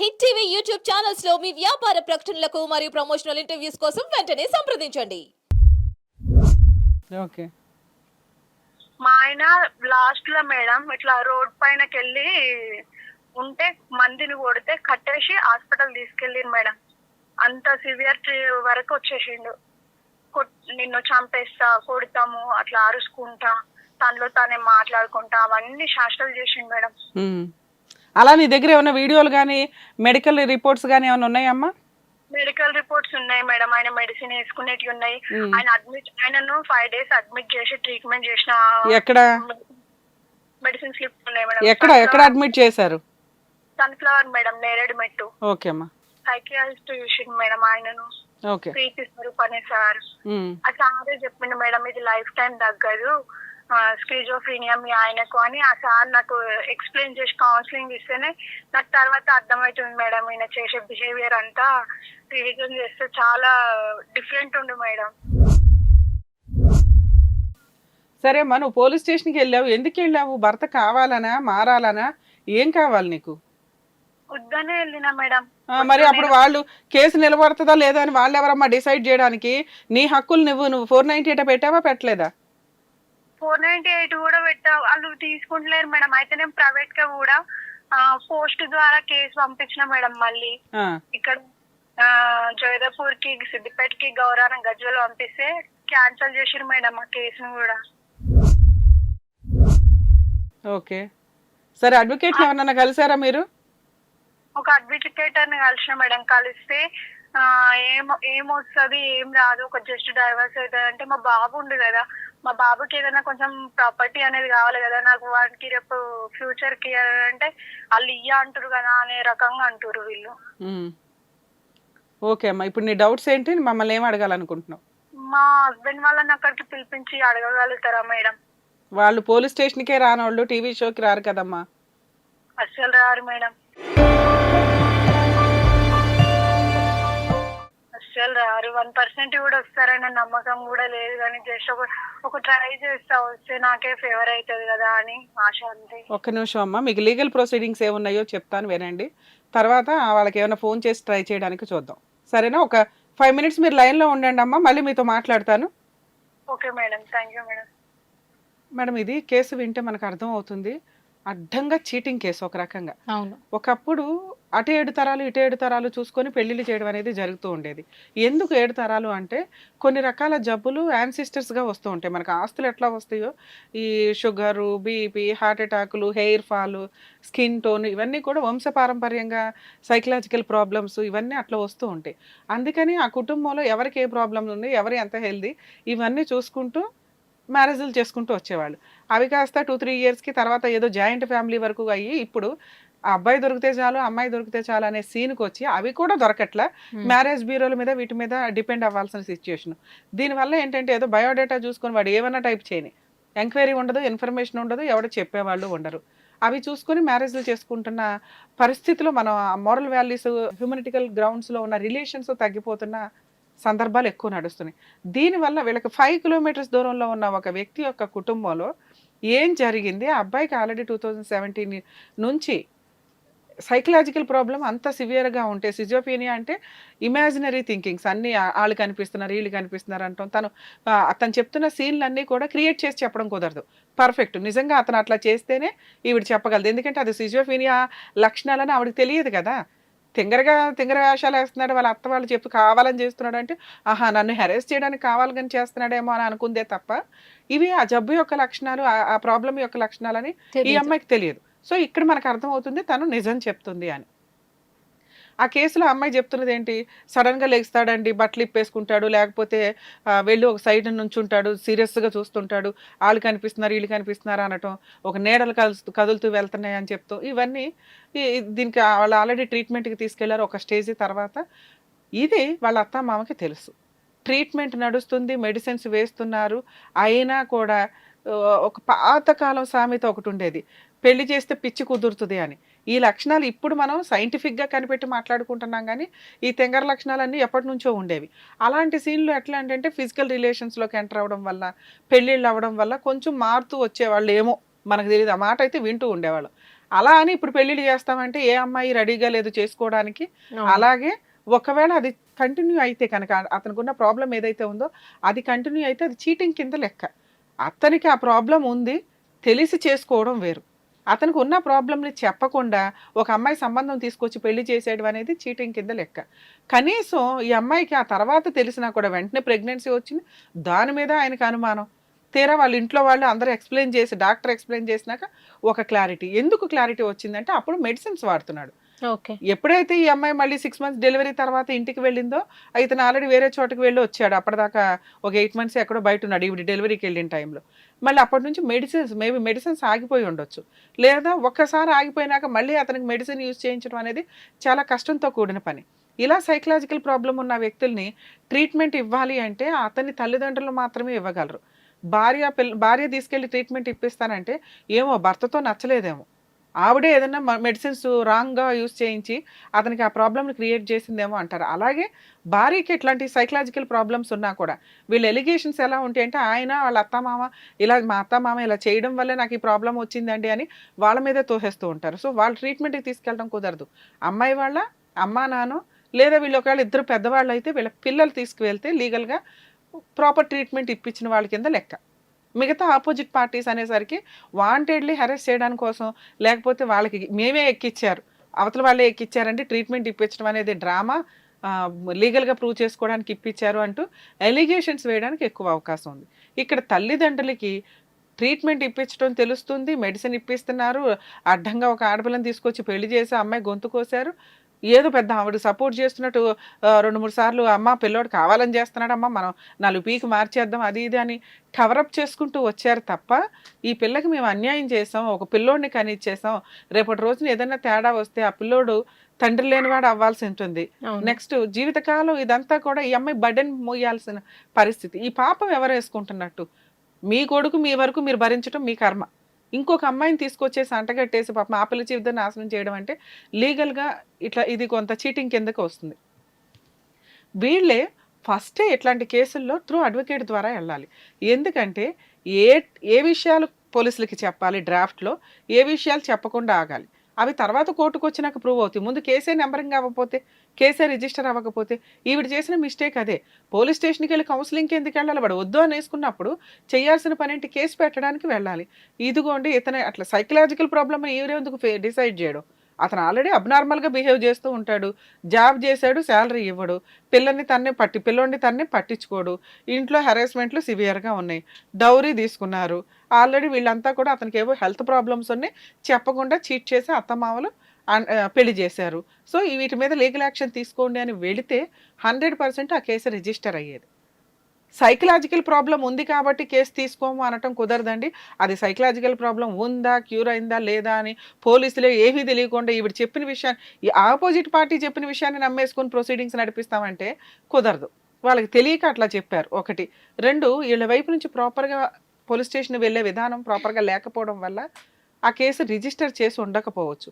Hit TV YouTube ఛానల్స్లో మీ వ్యాపార ప్రకటనలకు మరియు ప్రమోషనల్ ఇంటర్వ్యూస్ కోసం వెంటనే సంప్రదించండి. ఓకే. మా ఆయన లాస్ట్లో మేడం ఇట్లా రోడ్ పైనకి వెళ్ళి ఉంటే మందిని కొడితే కట్టేసి హాస్పిటల్ తీసుకెళ్ళిండు మేడం. అంత సివియర్ వరకు వచ్చేసిండు. నిన్ను చంపేస్తా కొడతాము అట్లా అరుచుకుంటా తనలో తానే మాట్లాడుకుంటా అవన్నీ శాస్త్రాలు చేసిండు మేడం. అలా నీ దగ్గర ఏమైనా వీడియోలు కానీ మెడికల్ రిపోర్ట్స్ కానీ ఏమైనా ఉన్నాయమ్మా మెడికల్ రిపోర్ట్స్ ఉన్నాయి మేడం. ఆయన మెడిసిన్ వేసుకునేటివి ఉన్నాయి. ఆయన అడ్మిట్ ఆయనను ఫైవ్ డేస్ అడ్మిట్ చేసి ట్రీట్మెంట్ చేసిన ఎక్కడ? మెడిసిన్ స్లిప్ ఉన్నాయి మేడం. ఎక్కడ? ఎక్కడ అడ్మిట్ చేశారు? సన్ఫ్లవర్ మేడం నేరేడు మెట్టు. ఓకే అమ్మా. సైకియాలజిస్ట్ చూసిండు మేడం ఆయనను. ఓకే. ప్రీతి స్వరూప్ అనే సార్. ఆ సారే చెప్పిండు మేడం ఇది లైఫ్ టైం తగ్గదు. స్క్రీజోఫ్రీనియా మీ ఆయనకు అని ఆ సార్ నాకు ఎక్స్ప్లెయిన్ చేసి కౌన్సిలింగ్ ఇస్తేనే నాకు తర్వాత అర్థమవుతుంది మేడం ఈయన చేసే బిహేవియర్ అంతా. రివిజన్ చేస్తే చాలా డిఫరెంట్ ఉండు మేడం. సరే అమ్మా నువ్వు పోలీస్ స్టేషన్కి వెళ్ళావు. ఎందుకు వెళ్ళావు? భర్త కావాలనా? మారాలనా? ఏం కావాలి నీకు? వద్దనే వెళ్ళినా మేడం. మరి అప్పుడు వాళ్ళు కేసు నిలబడుతుందా లేదా అని వాళ్ళు ఎవరమ్మా డిసైడ్ చేయడానికి? నీ హక్కులు నువ్వు నువ్వు ఫోర్ నైన్టీ ఎయిట్ పెట్టావా? పెట్టలేదా? ఫోర్ నైన్టీ ఎయిట్ కూడా పెట్టా వాళ్ళు తీసుకుంటలేరు మేడం. అయితే నేను ప్రైవేట్గా కూడా పోస్ట్ ద్వారా కేసు పంపించిన మేడం మళ్ళీ. ఇక్కడ ఆ, జోయిదాపూర్కి సిద్దిపేటకి గౌరాన గజ్వల్ పంపిస్తే క్యాన్సిల్ చేసిరు మేడం ఆ కేసును కూడా. ఓకే. సరే అడ్వకేట్ ఎవరన్నా కలిసారా మీరు? ఒక అడ్వకేటర్ని కలిసిన మేడం. కలిస్తే ఆ, ఏం ఏమొస్తుంది ఏం రాదు ఒక జస్ట్ డైవర్స్ అవుతుంది అంటే మా బాబు ఉండు కదా మా బాబుకి ఏదైనా కొంచెం ప్రాపర్టీ అనేది కావాలి కదా నాకు వాడికి రేపు ఫ్యూచర్కి అంటే వాళ్ళు ఇయ్య అంటారు కదా అనే రకంగా అంటారు వీళ్ళు. ఓకే అమ్మా ఇప్పుడు నీ డౌట్స్ ఏంటి? మమ్మల్ని ఏం అడగాలనుకుంటున్నావు? మా హస్బెండ్ వాళ్ళని అక్కడికి పిలిపించి అడగగలుగుతారా మేడం? వాళ్ళు పోలీస్ స్టేషన్కే రానోళ్ళు టీవీ షోకి రారు కదమ్మా. అస్సలు రారు మేడం. అస్సలు రారు. వన్ పర్సెంట్ కూడా వస్తారనే నమ్మకం కూడా లేదు కానీ జస్ట్ ఒక ఒక ట్రై చేస్తా వస్తే నాకే ఫేవర్ అవుతుంది కదా అని ఆశ అంతే. ఒక్క నిమిషం అమ్మా. మీకు లీగల్ ప్రొసీడింగ్స్ ఏమున్నాయో చెప్తాను వినండి. తర్వాత వాళ్ళకి ఏమైనా ఫోన్ చేసి ట్రై చేయడానికి చూద్దాం. సరేనా? ఒక ఫైవ్ మినిట్స్ మీరు లైన్లో ఉండండి అమ్మా. మళ్ళీ మీతో మాట్లాడతాను. Okay madam thank you madam madam ఇది కేసు వింటే మనకు అర్థం అవుతుంది. అడ్డంగా చీటింగ్ కేసు ఒక రకంగా. అవును. ఒకప్పుడు అటు ఏడు తరాలు ఇటు ఏడు తరాలు చూసుకొని పెళ్ళిళ్ళు చేయడం అనేది జరుగుతూ ఉండేది. ఎందుకు ఏడు తరాలు అంటే కొన్ని రకాల జబ్బులు యాన్సిస్టర్స్గా వస్తూ ఉంటాయి. మనకు ఆస్తులు ఎట్లా వస్తాయో? ఈ షుగరు బీపీ హార్ట్ అటాకులు హెయిర్ ఫాల్ స్కిన్ టోన్ ఇవన్నీ కూడా వంశపారంపర్యంగా సైకలాజికల్ ప్రాబ్లమ్స్ ఇవన్నీ అట్లా వస్తూ ఉంటాయి. అందుకని ఆ కుటుంబంలో ఎవరికి ఏ ప్రాబ్లమ్స్ ఉన్నాయి ఎవరు ఎంత హెల్దీ ఇవన్నీ చూసుకుంటూ మ్యారేజ్లు చేసుకుంటూ వచ్చేవాళ్ళు. అవి కాస్త టూ త్రీ ఇయర్స్కి తర్వాత ఏదో జాయింట్ ఫ్యామిలీ వరకు అయ్యి ఇప్పుడు ఆ అబ్బాయి దొరికితే చాలు అమ్మాయి దొరికితే చాలు అనే సీన్కి వచ్చి అవి కూడా దొరకట్లా. మ్యారేజ్ బ్యూరోల మీద వీటి మీద డిపెండ్ అవ్వాల్సిన సిచ్యుయేషన్. దీనివల్ల ఏంటంటే ఏదో బయోడేటా చూసుకొని వాడు ఏమైనా టైప్ చేయని. ఎంక్వైరీ ఉండదు ఇన్ఫర్మేషన్ ఉండదు ఎవడు చెప్పేవాళ్ళు ఉండరు. అవి చూసుకొని మ్యారేజ్లు చేసుకుంటున్న పరిస్థితిలో మనం మోరల్ వాల్యూస్ హ్యూమనిటికల్ గ్రౌండ్స్లో ఉన్న రిలేషన్స్ తగ్గిపోతున్న సందర్భాలు ఎక్కువ నడుస్తున్నాయి. దీనివల్ల వీళ్ళకి ఫైవ్ కిలోమీటర్స్ దూరంలో ఉన్న ఒక వ్యక్తి యొక్క కుటుంబంలో ఏం జరిగింది? ఆ అబ్బాయికి ఆల్రెడీ టూ థౌజండ్ సెవెంటీన్ నుంచి సైకలాజికల్ ప్రాబ్లం అంత సివియర్గా ఉంటే సిజోపీనియా అంటే ఇమాజినరీ థింకింగ్స్ అన్నీ వాళ్ళు కనిపిస్తున్నారు వీళ్ళు కనిపిస్తున్నారు అంటాం. తను అతను చెప్తున్న సీన్లన్నీ కూడా క్రియేట్ చేసి చెప్పడం కుదరదు. పర్ఫెక్ట్ నిజంగా అతను అట్లా చేస్తేనే ఈవిడ చెప్పగలదు. ఎందుకంటే అది సిజోఫీనియా లక్షణాలని ఆవిడకి తెలియదు కదా. తింగరగా తింగర వేషాలు వేస్తున్నాడు వాళ్ళ అత్త వాళ్ళు చెప్పి కావాలని చేస్తున్నాడు అంటే ఆహా నన్ను హెరాస్ చేయడానికి కావాలని చేస్తున్నాడేమో అని అనుకుందే తప్ప ఇవి ఆ జబ్బు యొక్క లక్షణాలు ఆ- ప్రాబ్లం యొక్క లక్షణాలని ఈ. అమ్మాయికి తెలియదు సో ఇక్కడ మనకు అర్థమవుతుంది తను నిజం చెప్తుంది అని ఆ కేసులో అమ్మాయి చెప్తున్నది ఏంటి? సడన్గా లేస్తాడండి బట్టలు ఇప్పేసుకుంటాడు లేకపోతే వెళ్ళి ఒక సైడ్ నుంచుంటాడు సీరియస్గా చూస్తుంటాడు వాళ్ళు కనిపిస్తున్నారు వీళ్ళు కనిపిస్తున్నారు అనటం ఒక నీడలు కలుస్తూ కదులుతూ వెళ్తున్నాయి అని చెప్తూ ఇవన్నీ దీనికి వాళ్ళు ఆల్రెడీ ట్రీట్మెంట్కి తీసుకెళ్ళారు ఒక స్టేజ్ తర్వాత. ఇది వాళ్ళ అత్త మామకి తెలుసు. ట్రీట్మెంట్ నడుస్తుంది మెడిసిన్స్ వేస్తున్నారు అయినా కూడా ఒక పాతకాలం సామెత ఒకటి ఉండేది. పెళ్ళి చేస్తే పిచ్చి కుదురుతుంది అని. ఈ లక్షణాలు ఇప్పుడు మనం సైంటిఫిక్గా కనిపెట్టి మాట్లాడుకుంటున్నాం కానీ ఈ తెంగర లక్షణాలన్నీ ఎప్పటి నుంచో ఉండేవి. అలాంటి సీన్లు ఎట్లా అంటే ఫిజికల్ రిలేషన్స్లోకి ఎంటర్ అవ్వడం వల్ల పెళ్ళిళ్ళు అవ్వడం వల్ల కొంచెం మారుతూ వచ్చేవాళ్ళు ఏమో మనకు తెలియదు ఆ మాట అయితే వింటూ ఉండేవాళ్ళు. అలా అని ఇప్పుడు పెళ్ళిళ్ళు చేస్తామంటే ఏ అమ్మాయి రెడీగా లేదు చేసుకోవడానికి? అలాగే ఒకవేళ అది కంటిన్యూ అయితే కనుక అతనికి ఉన్న ప్రాబ్లం ఏదైతే ఉందో అది కంటిన్యూ అయితే అది చీటింగ్ కింద లెక్క. అతనికి ఆ ప్రాబ్లం ఉంది తెలిసి చేసుకోవడం వేరు. అతనికి ఉన్న ప్రాబ్లంని చెప్పకుండా ఒక అమ్మాయి సంబంధం తీసుకొచ్చి పెళ్ళి చేసేయడం అనేది చీటింగ్ కింద లెక్క. కనీసం ఈ అమ్మాయికి ఆ తర్వాత తెలిసినా కూడా వెంటనే ప్రెగ్నెన్సీ వచ్చింది. దాని మీద ఆయనకు అనుమానం. తీరా వాళ్ళ ఇంట్లో వాళ్ళు అందరూ ఎక్స్ప్లెయిన్ చేసి డాక్టర్ ఎక్స్ప్లెయిన్ చేసినాక ఒక క్లారిటీ. ఎందుకు క్లారిటీ వచ్చిందంటే అప్పుడు మెడిసిన్స్ వాడుతున్నాడు. ఎప్పుడైతే ఈ అమ్మాయి మళ్ళీ సిక్స్ మంత్స్ డెలివరీ తర్వాత ఇంటికి వెళ్ళిందో ఇతను ఆల్రెడీ వేరే చోటకి వెళ్ళి వచ్చాడు. అప్పటిదాకా ఒక ఎయిట్ మంత్స్ ఎక్కడో బయట ఉన్నాడు ఇప్పుడు డెలివరీకి వెళ్ళిన టైంలో మళ్ళీ అప్పటి నుంచి మెడిసిన్స్ మేబీ మెడిసిన్స్ ఆగిపోయి ఉండొచ్చు. లేదా ఒక్కసారి ఆగిపోయినాక మళ్ళీ అతనికి మెడిసిన్ యూజ్ చేయించడం అనేది చాలా కష్టంతో కూడిన పని. ఇలా సైకలాజికల్ ప్రాబ్లం ఉన్న వ్యక్తుల్ని ట్రీట్మెంట్ ఇవ్వాలి అంటే అతని తల్లిదండ్రులు మాత్రమే ఇవ్వగలరు. భార్య పిల్ల భార్య తీసుకెళ్ళి ట్రీట్మెంట్ ఇప్పిస్తానంటే ఏమో భర్తతో నచ్చలేదేమో. ఆవిడే ఏదైనా మెడిసిన్స్ రాంగ్గా యూస్ చేయించి అతనికి ఆ ప్రాబ్లమ్ని క్రియేట్ చేసిందేమో అంటారు. అలాగే భార్యకి ఇట్లాంటి సైకలాజికల్ ప్రాబ్లమ్స్ ఉన్నా కూడా వీళ్ళ ఎలిగేషన్స్ ఎలా ఉంటాయి అంటే ఆయన వాళ్ళ అత్తమామ ఇలా మా అత్తమామ ఇలా చేయడం వల్ల నాకు ఈ ప్రాబ్లం వచ్చిందండి అని వాళ్ళ మీదే తోసేస్తూ ఉంటారు. సో వాళ్ళ ట్రీట్మెంట్కి తీసుకెళ్ళడం కుదరదు. అమ్మాయి వాళ్ళ అమ్మా నాన్న లేదా వీళ్ళు ఒకవేళ ఇద్దరు పెద్దవాళ్ళు అయితే వీళ్ళ పిల్లలు తీసుకువెళ్తే లీగల్గా ప్రాపర్ ట్రీట్మెంట్ ఇప్పించిన వాళ్ళ కింద లెక్క. మిగతా ఆపోజిట్ పార్టీస్ అనేసరికి వాంటెడ్లీ హెరెస్ చేయడానికి కోసం లేకపోతే వాళ్ళకి మేమే ఎక్కిచ్చారు. అవతల వాళ్ళే ఎక్కిచ్చారంటే ట్రీట్మెంట్ ఇప్పించడం అనేది డ్రామా లీగల్గా ప్రూవ్ చేసుకోవడానికి ఇప్పించారు అంటూ ఎలిగేషన్స్ వేయడానికి ఎక్కువ అవకాశం ఉంది. ఇక్కడ తల్లిదండ్రులకి ట్రీట్మెంట్ ఇప్పించడం తెలుస్తుంది మెడిసిన్ ఇప్పిస్తున్నారు అడ్డంగా ఒక ఆడపిల్లని తీసుకొచ్చి పెళ్ళి చేసి అమ్మాయి గొంతు కోసారు. ఏదో పెద్ద ఆవిడ సపోర్ట్ చేస్తున్నట్టు రెండు మూడు సార్లు అమ్మ పిల్లోడు కావాలని చేస్తున్నాడు అమ్మ మనం నాలుగు పీకి మార్చేద్దాం అది ఇది అని కవరప్ చేసుకుంటూ వచ్చారు తప్ప ఈ పిల్లకి మేము అన్యాయం చేసాం ఒక పిల్లోడిని కనిచ్చేసాం. రేపటి రోజున ఏదైనా తేడా వస్తే ఆ పిల్లోడు తండ్రి లేనివాడు అవ్వాల్సి ఉంటుంది. నెక్స్ట్ జీవితకాలం ఇదంతా కూడా ఈ అమ్మాయి బర్డెన్ మోయాల్సిన పరిస్థితి. ఈ పాపం ఎవరు వేసుకుంటున్నట్టు? మీ కొడుకు మీ వరకు మీరు భరించడం మీ కర్మ. ఇంకొక అమ్మాయిని తీసుకొచ్చేసి అంటగట్టేసి పాపం ఆ పిల్ల జీవితం నాశనం చేయడం అంటే లీగల్గా ఇట్లా ఇది కొంత చీటింగ్ కిందకు వస్తుంది. వీళ్ళే ఫస్టే ఇట్లాంటి కేసుల్లో త్రూ అడ్వకేట్ ద్వారా వెళ్ళాలి. ఎందుకంటే ఏ ఏ విషయాలు పోలీసులకి చెప్పాలి డ్రాఫ్ట్లో ఏ విషయాలు చెప్పకుండా ఆగాలి. అవి తర్వాత కోర్టుకు వచ్చినాక ప్రూవ్ అవుతాయి. ముందు కేసే నెంబరింగ్ అవ్వకపోతే కేసే రిజిస్టర్ అవ్వకపోతే ఈవిడ చేసిన మిస్టేక్ అదే. పోలీస్ స్టేషన్కి వెళ్ళి కౌన్సిలింగ్కి ఎందుకు వెళ్ళాలి? వాడు వద్దు అని వేసుకున్నప్పుడు చేయాల్సిన పని ఏంటి? కేసు పెట్టడానికి వెళ్ళాలి. ఇదిగోండి ఇతను అట్లా సైకలాజికల్ ప్రాబ్లమ్ ఈవిడే ఎందుకు డిసైడ్ చేయడం? అతను ఆల్రెడీ అబ్నార్మల్గా బిహేవ్ చేస్తూ ఉంటాడు. జాబ్ చేశాడు శాలరీ ఇవ్వడు. పిల్లల్ని తన్నే పట్టి పిల్లోడిని తన్నే పట్టించుకోడు. ఇంట్లో హెరాస్మెంట్లు సివియర్గా ఉన్నాయి. డౌరీ తీసుకున్నారు. ఆల్రెడీ వీళ్ళంతా కూడా అతనికి ఏవో హెల్త్ ప్రాబ్లమ్స్ ఉన్నాయి. చెప్పకుండా చీట్ చేసి అత్తమామలు పెళ్ళి చేశారు. సో వీటి మీద లీగల్ యాక్షన్ తీసుకోండి అని వెళితే హండ్రెడ్ పర్సెంట్ ఆ కేసు రిజిస్టర్ అయ్యేది. సైకలాజికల్ ప్రాబ్లం ఉంది కాబట్టి కేసు తీసుకోము అనటం కుదరదండి. అది సైకలాజికల్ ప్రాబ్లం ఉందా క్యూర్ అయిందా లేదా అని పోలీసులు ఏమీ తెలియకుండా ఈవిడ చెప్పిన విషయాన్ని ఈ ఆపోజిట్ పార్టీ చెప్పిన విషయాన్ని నమ్మేసుకొని ప్రొసీడింగ్స్ నడిపిస్తామంటే కుదరదు. వాళ్ళకి తెలియక అట్లా చెప్పారు ఒకటి. రెండు వీళ్ళ వైపు నుంచి ప్రాపర్గా పోలీస్ స్టేషన్ వెళ్ళే విధానం ప్రాపర్గా లేకపోవడం వల్ల ఆ కేసు రిజిస్టర్ చేసి ఉండకపోవచ్చు.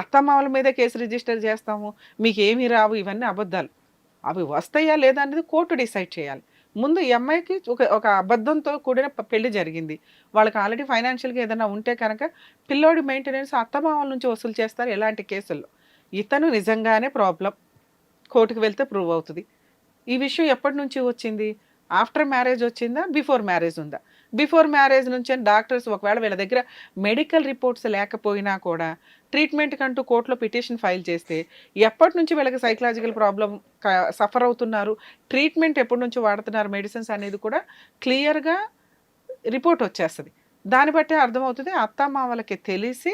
అత్తమామల మీద కేసు రిజిస్టర్ చేస్తాము మీకు ఏమీ రావు ఇవన్నీ అబద్ధాలు. అవి వస్తాయా లేదా అనేది కోర్టు డిసైడ్ చేయాలి. ముందు ఈ అమ్మాయికి ఒక ఒక అబద్ధంతో కూడిన పెళ్ళి జరిగింది. వాళ్ళకి ఆల్రెడీ ఫైనాన్షియల్గా ఏదైనా ఉంటే కనుక పిల్లోడి మెయింటెనెన్స్ అత్తమామల నుంచి వసూలు చేస్తారు ఎలాంటి కేసుల్లో. ఇతను నిజంగానే ప్రాబ్లం. కోర్టుకు వెళ్తే ప్రూవ్ అవుతుంది. ఈ విషయం ఎప్పటి నుంచి వచ్చింది? ఆఫ్టర్ మ్యారేజ్ వచ్చిందా? బిఫోర్ మ్యారేజ్ ఉందా? బిఫోర్ మ్యారేజ్ నుంచి డాక్టర్స్ ఒకవేళ వీళ్ళ దగ్గర మెడికల్ రిపోర్ట్స్ లేకపోయినా కూడా ట్రీట్మెంట్ కంటూ కోర్టులో పిటిషన్ ఫైల్ చేస్తే ఎప్పటి నుంచి వీళ్ళకి సైకలాజికల్ ప్రాబ్లం సఫర్ అవుతున్నారు? ట్రీట్మెంట్ ఎప్పటి నుంచి వాడుతున్నారు? మెడిసిన్స్ అనేది కూడా క్లియర్గా రిపోర్ట్ వచ్చేస్తుంది. దాన్ని బట్టే అర్థమవుతుంది అత్త మామలకి తెలిసి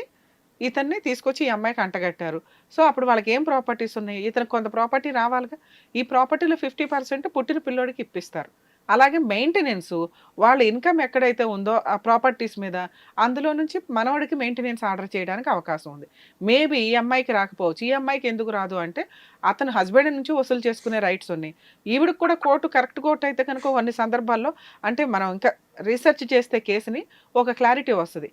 ఇతన్ని తీసుకొచ్చి ఈ అమ్మాయికి అంటగట్టారు. సో అప్పుడు వాళ్ళకి ఏం ప్రాపర్టీస్ ఉన్నాయి? ఇతనికి కొంత ప్రాపర్టీ రావాలిగా? ఈ ప్రాపర్టీలో ఫిఫ్టీ పర్సెంట్ పుట్టిన పిల్లోడికి ఇప్పిస్తారు. అలాగే మెయింటెనెన్స్ వాళ్ళ ఇన్కమ్ ఎక్కడైతే ఉందో ఆ ప్రాపర్టీస్ మీద అందులో నుంచి మనవడికి మెయింటెనెన్స్ ఆర్డర్ చేయడానికి అవకాశం ఉంది. మేబీ ఈ అమ్మాయికి రాకపోవచ్చు. ఈ అమ్మాయికి ఎందుకు రాదు అంటే అతను హస్బెండ్ నుంచి వసూలు చేసుకునే రైట్స్ ఉన్నాయి. ఈవిడికి కూడా కోర్టు కరెక్ట్ కోర్టు అయితే కనుక కొన్ని సందర్భాల్లో అంటే మనం ఇంకా రీసెర్చ్ చేస్తే కేసుని ఒక క్లారిటీ వస్తుంది.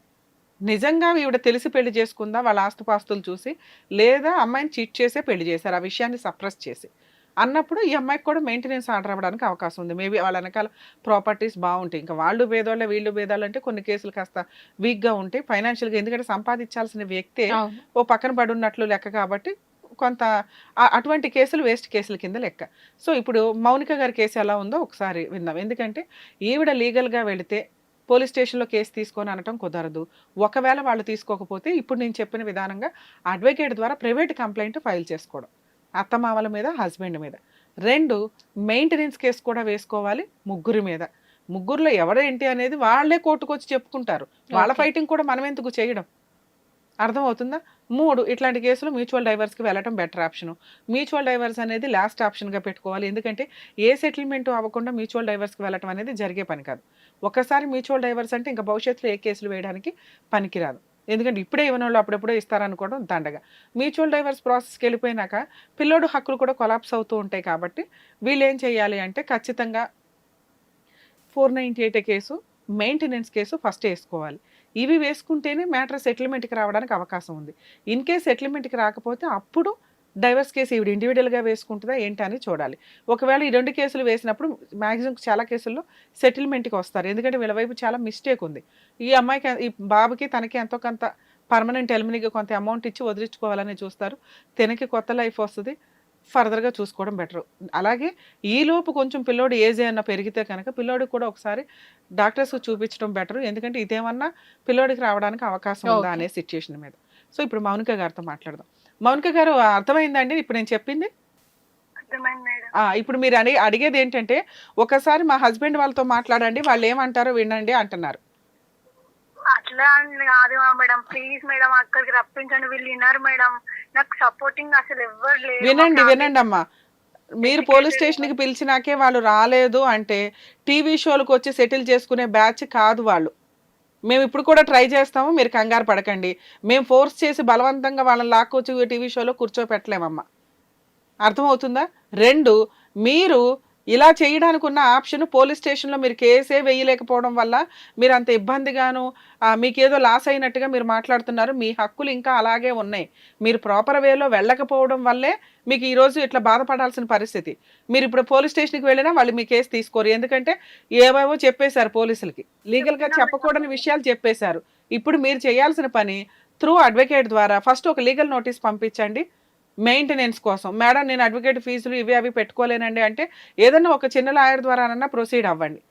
నిజంగా ఈవిడ తెలిసి పెళ్ళి చేసుకుందా వాళ్ళ ఆస్తుపాస్తులు చూసి లేదా అమ్మాయిని చీట్ చేసే పెళ్ళి చేశారు ఆ విషయాన్ని సప్రెస్ చేసి. అన్నప్పుడు ఈ అమ్మాయికి కూడా మెయింటెనెన్స్ ఆర్డర్ అవ్వడానికి అవకాశం ఉంది. మేబీ వాళ్ళ వెనకాల ప్రాపర్టీస్ బాగుంటాయి. ఇంకా వాళ్ళు భేదోళ్ళే వీళ్ళు భేదాలు అంటే కొన్ని కేసులు కాస్త వీక్గా ఉంటాయి. ఫైనాన్షియల్గా ఎందుకంటే సంపాదించాల్సిన వ్యక్తే ఓ పక్కన పడి ఉన్నట్లు లెక్క కాబట్టి కొంత అటువంటి కేసులు వేస్ట్ కేసుల కింద లెక్క. సో ఇప్పుడు మౌనిక గారి కేసు ఎలా ఉందో ఒకసారి విందాం. ఎందుకంటే ఈవిడ లీగల్గా వెళితే పోలీస్ స్టేషన్లో కేసు తీసుకొని అనటం కుదరదు. ఒకవేళ వాళ్ళు తీసుకోకపోతే ఇప్పుడు నేను చెప్పిన విధానంగా అడ్వకేట్ ద్వారా ప్రైవేట్ కంప్లైంట్ ఫైల్ చేసుకోవడం. అత్తమామల మీద హస్బెండ్ మీద. రెండు మెయింటెనెన్స్ కేసు కూడా వేసుకోవాలి ముగ్గురి మీద. ముగ్గురులో ఎవరేంటి అనేది వాళ్ళే కోర్టుకు వచ్చి చెప్పుకుంటారు. వాళ్ళ. ఫైటింగ్ కూడా మనం ఎందుకు చేయడం? అర్థమవుతుందా? మూడు ఇట్లాంటి కేసులు మ్యూచువల్ డైవర్స్కి వెళ్ళటం బెటర్ ఆప్షన్. మ్యూచువల్ డైవర్స్ అనేది లాస్ట్ ఆప్షన్గా పెట్టుకోవాలి. ఎందుకంటే ఏ సెటిల్మెంట్ అవ్వకుండా మ్యూచువల్ డైవర్స్కి వెళ్ళటం అనేది జరిగే పని కాదు. ఒకసారి మ్యూచువల్ డైవర్స్ అంటే ఇంకా భవిష్యత్తులో ఏ కేసులు వేయడానికి పనికిరాదు. ఎందుకంటే ఇప్పుడే ఇవ్వని వాళ్ళు అప్పుడప్పుడే ఇస్తారనుకోవడం దండగా మ్యూచువల్ డైవర్స్ ప్రాసెస్కి వెళ్ళిపోయినాక పిల్లోడు హక్కులు కూడా కొలాప్స్ అవుతూ ఉంటాయి కాబట్టి వీళ్ళు ఏం చేయాలి అంటే ఖచ్చితంగా four ninety eight case maintenance case first వేసుకోవాలి. ఇవి వేసుకుంటేనే మ్యాటర్ సెటిల్మెంట్కి రావడానికి అవకాశం ఉంది. ఇన్ కేస్ సెటిల్మెంట్కి రాకపోతే అప్పుడు డైవర్స్ కేసు ఈవిడ ఇండివిజువల్గా వేసుకుంటుందా ఏంటి అని చూడాలి. ఒకవేళ ఈ రెండు కేసులు వేసినప్పుడు మ్యాక్సిమం చాలా కేసుల్లో సెటిల్మెంట్కి వస్తారు. ఎందుకంటే వీళ్ళ వైపు చాలా మిస్టేక్ ఉంది. ఈ అమ్మాయికి ఈ బాబుకి తనకి ఎంతో కొంత పర్మనెంట్ ఎలిమినీకి కొంత అమౌంట్ ఇచ్చి వదిలించుకోవాలని చూస్తారు. తనకి కొత్త లైఫ్ వస్తుంది. ఫర్దర్గా చూసుకోవడం బెటర్ అలాగే ఈ లోపు కొంచెం పిల్లోడు ఏజ్ ఏమన్నా పెరిగితే కనుక పిల్లోడికి కూడా ఒకసారి డాక్టర్స్ చూపించడం బెటర్ ఎందుకంటే ఇదేమన్నా పిల్లోడికి రావడానికి అవకాశం ఉందా. అనే సిచ్యుయేషన్ మీద. సో ఇప్పుడు మౌనిక గారితో మాట్లాడదాం. మౌనిక గారు అర్థమైందండి ఇప్పుడు నేను చెప్పింది? ఇప్పుడు మీరు అడిగే అడిగేది ఏంటంటే ఒకసారి మా హస్బెండ్ వాళ్ళతో మాట్లాడండి వాళ్ళు ఏమంటారో వినండి అంటున్నారు. అట్లా కాదు మేడం. ప్లీజ్ మేడం అక్కడికి రప్పించండి. వీళ్ళు వినరు మేడం. నాకు సపోర్టింగ్ అసలు వినండి వినండి అమ్మా మీరు పోలీస్ స్టేషన్కి పిలిచినాకే వాళ్ళు రాలేదు అంటే టీవీ షోలకు వచ్చి సెటిల్ చేసుకునే బ్యాచ్ కాదు వాళ్ళు. మేము ఇప్పుడు కూడా ట్రై చేస్తాము మీరు కంగారు పడకండి. మేము ఫోర్స్ చేసి బలవంతంగా వాళ్ళని లాక్కొచ్చి టీవీ షోలో కూర్చోపెట్టలేమమ్మా. అర్థమవుతుందా? రెండు మీరు ఇలా చేయడానికి ఉన్న ఆప్షన్ పోలీస్ స్టేషన్లో మీరు కేసే వేయలేకపోవడం వల్ల మీరు అంత ఇబ్బందిగాను మీకేదో లాస్ అయినట్టుగా మీరు మాట్లాడుతున్నారు. మీ హక్కులు ఇంకా అలాగే ఉన్నాయి. మీరు ప్రాపర్ వేలో వెళ్ళకపోవడం వల్లే మీకు ఈరోజు ఇట్లా బాధపడాల్సిన పరిస్థితి. మీరు ఇప్పుడు పోలీస్ స్టేషన్కి వెళ్ళినా వాళ్ళు మీ కేసు తీసుకోరు. ఎందుకంటే ఏవేవో చెప్పేశారు పోలీసులకి. లీగల్గా చెప్పకూడని విషయాలు చెప్పేశారు. ఇప్పుడు మీరు చేయాల్సిన పని త్రూ అడ్వకేట్ ద్వారా ఫస్ట్ ఒక లీగల్ నోటీస్ పంపించండి. మెయింటెనెన్స్ కోసం. మేడం నేను అడ్వకేట్ ఫీజులు ఇవి అవి పెట్టుకోలేనండి అంటే ఏదన్నా ఒక చిన్న లాయర్ ద్వారానన్నా ప్రొసీడ్ అవ్వండి.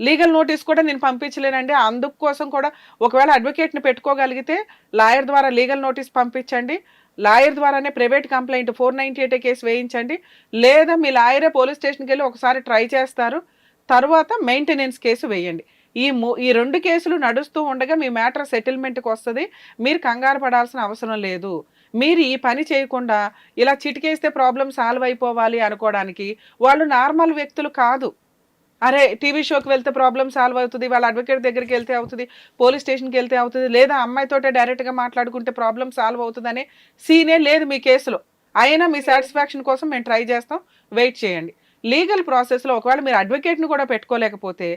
లీగల్ నోటీస్ కూడా నేను పంపించలేనండి. అందుకోసం కూడా ఒకవేళ అడ్వకేట్ని పెట్టుకోగలిగితే లాయర్ ద్వారా లీగల్ నోటీస్ పంపించండి. లాయర్ ద్వారానే private complaint four ninety eight case వేయించండి. లేదా మీ లాయరే పోలీస్ స్టేషన్కి వెళ్ళి ఒకసారి ట్రై చేస్తారు. తర్వాత మెయింటెనెన్స్ కేసు వేయండి. ఈ మూ ఈ రెండు కేసులు నడుస్తూ ఉండగా మీ మ్యాటర్ సెటిల్మెంట్కి వస్తుంది. మీరు కంగారు పడాల్సిన అవసరం లేదు. మీరు ఈ పని చేయకుండా ఇలా చిటికేస్తే ప్రాబ్లం సాల్వ్ అయిపోవాలి అనుకోవడానికి వాళ్ళు నార్మల్ వ్యక్తులు కాదు. అరే టీవీ షోకి వెళ్తే ప్రాబ్లం సాల్వ్ అవుతుంది వాళ్ళ అడ్వకేట్ దగ్గరికి వెళ్తే అవుతుంది పోలీస్ స్టేషన్కి వెళ్తే అవుతుంది లేదా అమ్మాయితోటే డైరెక్ట్గా మాట్లాడుకుంటే ప్రాబ్లం సాల్వ్ అవుతుంది సీనే లేదు మీ కేసులో. అయినా మీ సాటిస్ఫాక్షన్ కోసం మేము ట్రై చేస్తాం. వెయిట్ చేయండి. లీగల్ ప్రాసెస్లో ఒకవేళ మీరు అడ్వకేట్ని కూడా పెట్టుకోలేకపోతే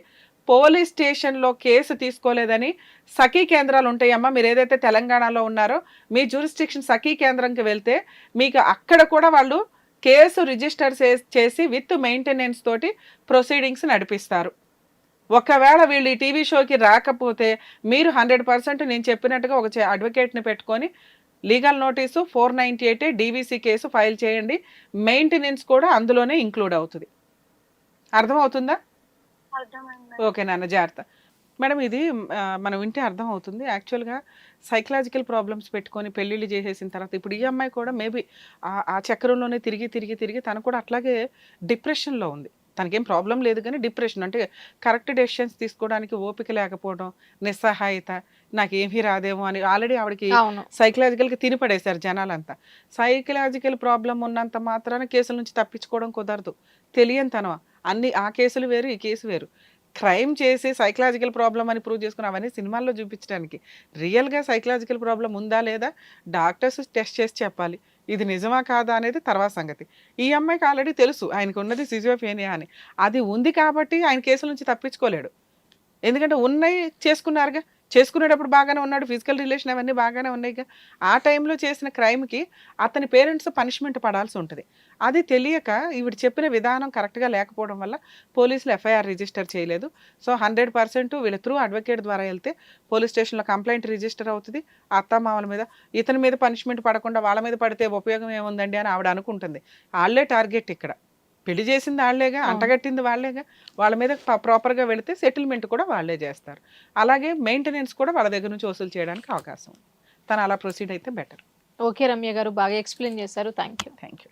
పోలీస్ స్టేషన్లో కేసు తీసుకోలేదని సఖీ కేంద్రాలు ఉంటాయమ్మా. మీరు ఏదైతే తెలంగాణలో ఉన్నారో మీ జ్యూరిస్టిక్షన్ సఖీ కేంద్రంకి వెళ్తే మీకు అక్కడ కూడా వాళ్ళు కేసు రిజిస్టర్ చేసి విత్ మెయింటెనెన్స్ తోటి ప్రొసీడింగ్స్ నడిపిస్తారు. ఒకవేళ వీళ్ళు ఈ టీవీ షోకి రాకపోతే మీరు హండ్రెడ్ పర్సెంట్ నేను చెప్పినట్టుగా ఒక చే- అడ్వకేట్ని పెట్టుకొని legal notice four ninety eight DVC case file చేయండి. మెయింటెనెన్స్ కూడా అందులోనే ఇంక్లూడ్ అవుతుంది. అర్థమవుతుందా? ఓకే నాన్న జాగ్రత్త. మేడం ఇది మనం వింటే అర్థం అవుతుంది యాక్చువల్గా సైకలాజికల్ ప్రాబ్లమ్స్ పెట్టుకొని పెళ్ళిళ్ళు చేసేసిన తర్వాత ఇప్పుడు ఈ అమ్మాయి కూడా మేబీ ఆ చక్రంలోనే తిరిగి తిరిగి తిరిగి తను కూడా అట్లాగే డిప్రెషన్లో ఉంది. తనకేం ప్రాబ్లం లేదు కానీ డిప్రెషన్ అంటే కరెక్ట్ డెసిషన్స్ తీసుకోవడానికి ఓపిక లేకపోవడం నిస్సహాయత నాకేమీ రాదేమో అని ఆల్రెడీ ఆవిడకి సైకలాజికల్గా తినిపడేశారు జనాలంతా. సైకలాజికల్ ప్రాబ్లం ఉన్నంత మాత్రాన కేసుల నుంచి తప్పించుకోవడం కుదరదు. తెలియని తనం అన్ని ఆ కేసులు వేరు ఈ కేసు వేరు. క్రైమ్ చేసి సైకలాజికల్ ప్రాబ్లం అని ప్రూవ్ చేసుకుని అవన్నీ సినిమాల్లో చూపించడానికి రియల్గా సైకలాజికల్ ప్రాబ్లం ఉందా లేదా డాక్టర్స్ టెస్ట్ చేసి చెప్పాలి. ఇది నిజమా కాదా అనేది తర్వాత సంగతి. ఈ అమ్మాయికి ఆల్రెడీ తెలుసు ఆయనకు ఉన్నది సిజోఫేనియా అని. అది ఉంది కాబట్టి ఆయన కేసుల నుంచి తప్పించుకోలేడు. ఎందుకంటే ఉన్నాయి చేసుకున్నారుగా. చేసుకునేటప్పుడు బాగానే ఉన్నాడు ఫిజికల్ రిలేషన్ అవన్నీ బాగానే ఉన్నాయి ఆ టైంలో చేసిన క్రైమ్కి అతని పేరెంట్స్ పనిష్మెంట్ పడాల్సి ఉంటుంది. అది తెలియక ఈవిడ చెప్పిన విధానం కరెక్ట్గా లేకపోవడం వల్ల పోలీసులు ఎఫ్ఐఆర్ రిజిస్టర్ చేయలేదు. సో హండ్రెడ్ పర్సెంట్ వీళ్ళ త్రూ అడ్వకేట్ ద్వారా వెళ్తే పోలీస్ స్టేషన్లో కంప్లైంట్ రిజిస్టర్ అవుతుంది. అత్తమామల మీద ఇతని మీద పనిష్మెంట్ పడకుండా వాళ్ళ మీద పడితే ఉపయోగం ఏముందండి అని ఆవిడ అనుకుంటుంది. వాళ్ళే టార్గెట్ ఇక్కడ. పెళ్ళి చేసింది వాళ్ళేగా అంటగట్టింది వాళ్ళేగా వాళ్ళ మీద ప్రాపర్గా వెళితే సెటిల్మెంట్ కూడా వాళ్ళే చేస్తారు. అలాగే మెయింటెనెన్స్ కూడా వాళ్ళ దగ్గర నుంచి వసూలు చేయడానికి అవకాశం తను అలా ప్రొసీడ్ అయితే బెటర్ ఓకే రమ్య గారు బాగా ఎక్స్ప్లెయిన్ చేశారు. Thank you thank you